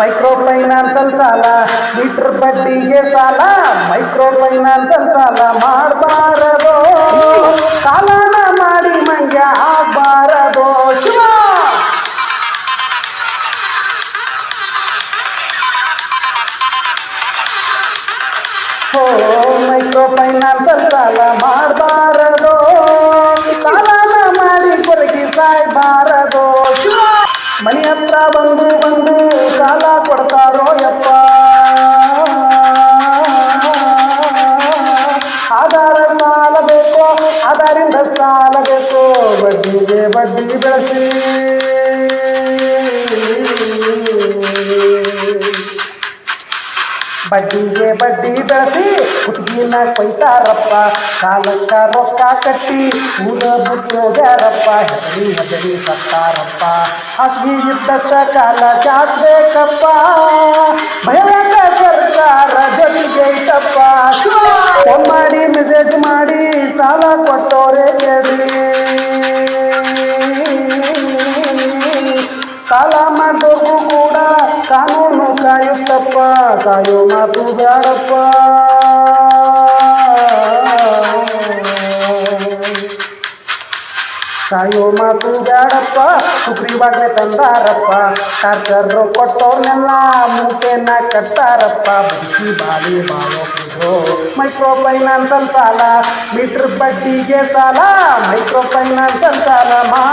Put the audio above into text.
Micro financial ಸಾಲ, metre ಬಡ್ಡಿಗೆ ಸಾಲ ಮೈಕ್ರೋ ಫೈನಾನ್ಸಲ್ ಸಾಲ ಮಾಡಬಾರದು. ಸಾಲನ ಮಾಡಿ ಮಂಗ್ಯ ಆಗಬಾರದು. ಶಿವ! ಓ ಮೈಕ್ರೋ ಫೈನಾನ್ಸಲ್ ಸಾಲ ಮಾಡಬಾರದು. ಸಾಲನ ಮಾಡಿ ಕೊರಗಿ ಸಾಯ್ಬಾರದು. ಶಿವ! ಮನೆ ಹತ್ರ ಬಂದು ಸಾಲ ಬೇಕು ಅದರಿಂದ ಸಾಲ ಬೇಕು ಬಡ್ಡಿಗೆ ಬಡ್ಡಿ ಬೆಳೆಸಿ. ಬಡ್ಡಿಗೆ ಬಡ್ಡಿ ಬೆಳೆಸಿ. ಹುಡುಗಿನ ಕೊಯ್ತಾರಪ್ಪ. ಸಾಲಕ್ಕ ರೊಕ್ಕ ಕಟ್ಟಿ. ಊರ ಬಿಟ್ಟೋಗ್ಯಾರಪ್ಪ ಹೆದರಿ ಹೆದರಿ ಸತ್ತಾರಪ್ಪ. ಹಾಸಿಗೆ ಇದ್ದಷ್ಟ ಕಾಲ ಚಾಚಬೇಕಪ್ಪ. ಭಯಕ ಸಾಲ ಕೊಟ್ಟೋರೆ ಕೇಳಿ. ಸಾಲ ಮಾಡೋದು ಕೂಡ ಕಾನೂನು ಕಾಯುತ್ತಪ್ಪ ಸಾಯೋ ಮಾತು ಬೇಡಪ್ಪ ಸಾಯೋ ಮಾತು ಬೇಡಪ್ಪ ಸುಗ್ರೀವಾಜ್ಞೆ ತಂದಾರಪ್ಪ ಟಾರ್ಚರ್ ಕೊಟ್ಟವ್ರನ್ನೆಲ್ಲ ಮೂಟೆನ ಕಟ್ತಾರಪ್ಪ ಬದುಕಿ ಬಾಳಿ ಬಾಳೋ ಮೈಕ್ರೋ ಫೈನಾನ್ಸಲ್ ಸಾಲ ಮೀಟ್ರ್ ಬಡ್ಡಿಗೆ ಸಾಲ ಮೈಕ್ರೋ ಫೈನಾನ್ಸಲ್ ಸಾಲ ಮಾಡಬಾರದು ಸಾಲ